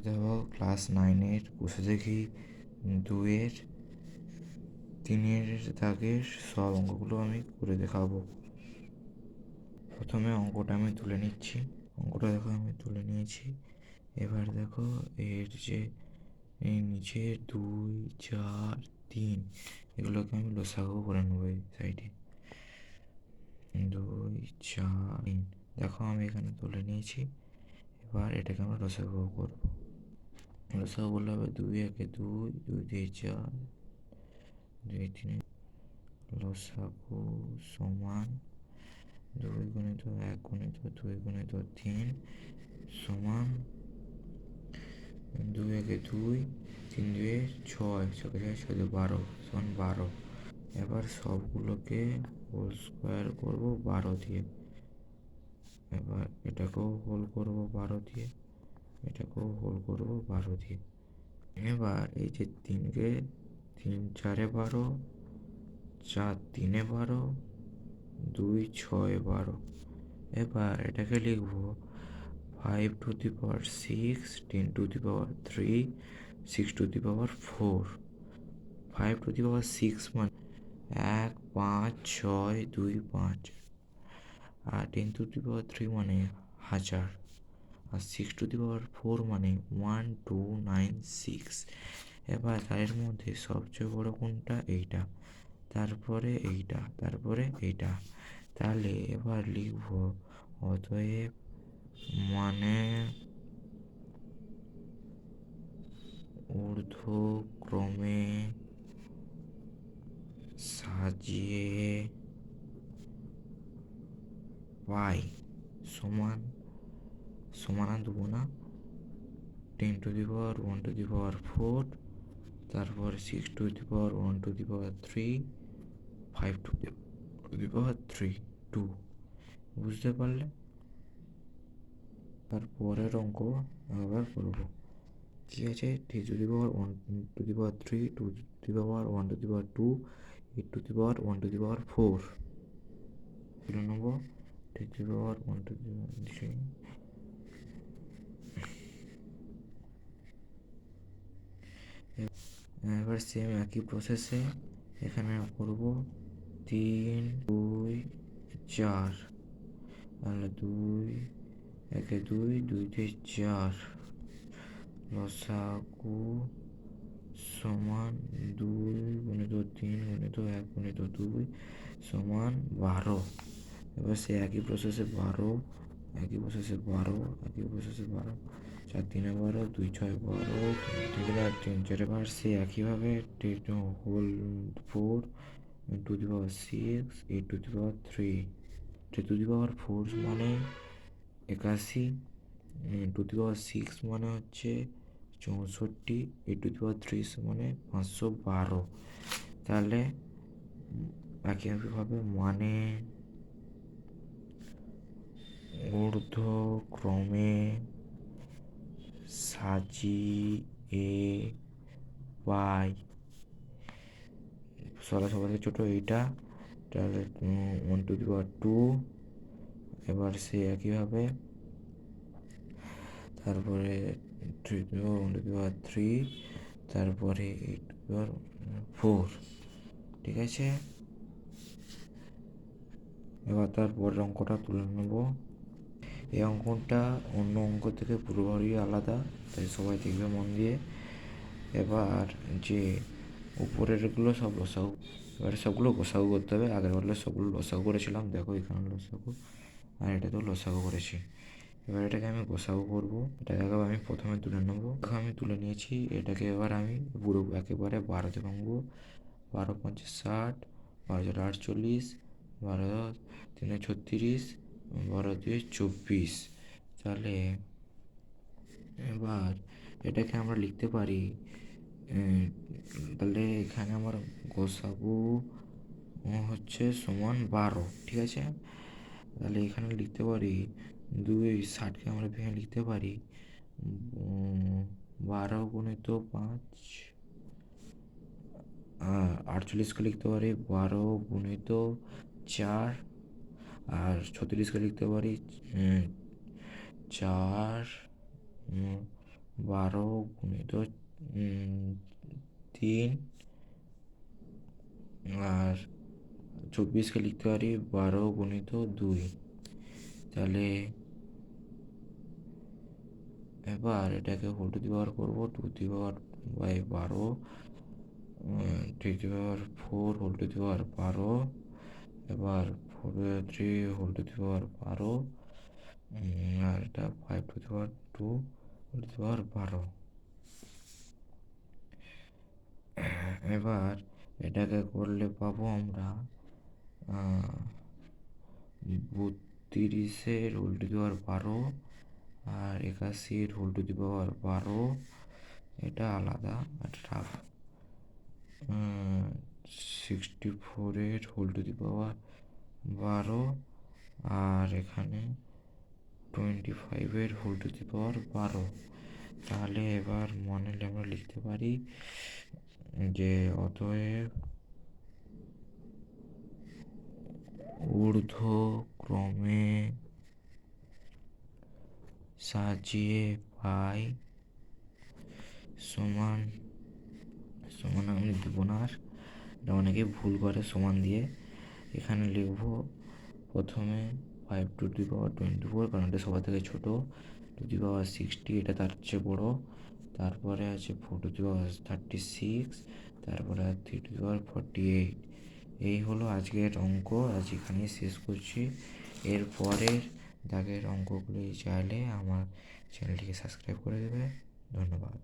দেখো ক্লাস নাইনের বসে দেখি, দুইয়ের, তিনের দাগের সব অঙ্কগুলো আমি করে দেখাবো। প্রথমে অঙ্কটা আমি তুলে নিচ্ছি। অঙ্কটা দেখো, আমি তুলে নিয়েছি। এবার দেখো, এর যে, এই নিচে দুই, চার, তিন, এগুলোকে আমি লসাগু করে নেব এই সাইডে দুই, চার, তিন, দেখো আমি এখানে তুলে নিয়েছি। এবার এটাকে আমরা লসাগু করব। লসাগু বললে হবে দুই একে দুই দুই দিয়ে চার, দুই তিনে লসাগু সমান দুই গুণিত এক গুণিত দুই গুণিত তিন সমান দুই একে দুই, তিন দুয়ে ছয় ছয় ছয় ছয় দুই বারো, সমান বারো। এবার সবগুলোকে হোল স্কোয়ার করব বারো দিয়ে। এবার এটাকেও হোল করব বারো দিয়ে। এটাকেও হোল করব বারো দিয়ে এবার এই যে তিনকে তিন চারে বারো, চার তিনে বারো, দুই ছয় বারো। এবার এটাকে লিখব five to the power six ten to the power three six to the power four five to the power six মানে এক, পাঁচ, ছয়, দুই, পাঁচ। আর ten to the power three মানে হাজার। আর six to the power four মানে ওয়ান টু নাইন সিক্স এবার তাদের মধ্যে সবচেয়ে বড় কোনটা? এইটা। তারপরে এইটা। তারপরে এইটা। তাহলে এবার লিখব অতএব মানে ঊর্ধ্বক্রমে সাজিয়ে পাই সমান সমানা দেবো না ten to the power one to the power four তারপর six to the power one to the power three five to the power three two বুঝতে পারলে তারপরের অঙ্ক আবার করব ঠিক আছে three to the power one to the power three to the power one to the power two eight to the power one to the power four তুলে নেব three to the power one to the power এবার same একই প্রসেসে এখানে করব তিন, দুই, চার। তাহলে দুই, একে দুই, দুইতে চার। লসাগু সমান দুই গুণিত তিন গুণিত এক গুণিত দুই সমান বারো। এবার সে একই প্রসেসে বারো একই প্রসেসে বারো, একই প্রসেসে বারো। চার তিনে বারো, দুই ছয় বারো, তিন তিন চারে সে একইভাবে whole four to the power six eight to the power three to the power four মানে একাশি টু দি পাওয়ার সিক্স মানে হচ্ছে চৌষট্টি eight to the power three মানে পাঁচশো বারো। তাহলে একইভাবে মানে ঊর্ধ্বক্রমে সাজিয়ে পাই। সরা সবার ছোটো এইটা। তাহলে one to the power two এবার সে একইভাবে। তারপরে three to one to the power three তারপরে এইট টু পাওয়ার ফোর ঠিক আছে? এবার তারপরের অঙ্কটা তুলে নেব। এই অঙ্কটা অন্য অঙ্ক থেকে পুরোপুরি আলাদা, তাই সবাই দেখবে মন দিয়ে। এবার যে উপরেরগুলো সব লসাগু, এবার সবগুলো গোসাগু করতে হবে। আগের বারে সবগুলো লসাগু করেছিলাম, দেখো এখানে লসাগু, আর এটা তো লসাগু করেছি। এবার এটাকে আমি গোসাগু করব, এটাকে আমি প্রথমে তুলে নেব। আমি তুলে নিয়েছি, এটাকে এবার আমি পুরো একেবারে বারোতে ভাঙবো। বারো, পঞ্চাশ, ষাট, বারো আটচল্লিশ, বারো তিনে ছত্রিশ বারো দুই চব্বিশ। তাহলে এবার এটাকে আমরা লিখতে পারি তাহলে এখানে আমার গোসাগু হচ্ছে সমান বারো, ঠিক আছে? তাহলে এখানে লিখতে পারি দুই ষাটকে আমরা ভেঙে লিখতে পারি বারো গুণিত পাঁচ আটচল্লিশকে লিখতে পারি বারো গুণিত চার আর ছত্রিশকে লিখতে পারি চার বারো গুণিত তিন। আর চব্বিশকে লিখতে পারি, বারো গুণিত দুই। তাহলে এবার এটাকে হোল টু দি পাওয়ার করব টু দি পাওয়ার বাই বারো to the power four whole to the power বারো। এবার four to three whole to the power বারো আর এটা five to the power two whole to the power বারো। এবার এটাকে করলে পাবো আমরা বত্রিশের হোল টু দি পাওয়ার বারো, আর একাশির হোল টু দি পাওয়ার বারো, এটা আলাদা আর রাফ সিক্সটি ফোরের হোল টু দি পাওয়ার বারো। আর এখানে টোয়েন্টি ফাইভের হোল টু দি পাওয়ার বারো। তাহলে এবার মনে হলে আমরা লিখতে পারি যে অতএব ঊর্ধ্বক্রমে সাজিয়ে পাই সমান সমান আমি দেবো না আর। এটা অনেকে ভুল করে সমান দিয়ে এখানে লিখব প্রথমে five to the power twenty four কারণ এটা সবার থেকে ছোটো। টু দি পাওয়ার সিক্সটি এটা তার চেয়ে বড়ো। তারপরে আছে four to the power thirty six তারপরে three to power forty eight এই হলো আজকের অঙ্ক, আজ এখানেই শেষ করছি। এর পরের দাগের অঙ্কগুলি চাইলে আমার চ্যানেলটিকে সাবস্ক্রাইব করে দেবে। ধন্যবাদ।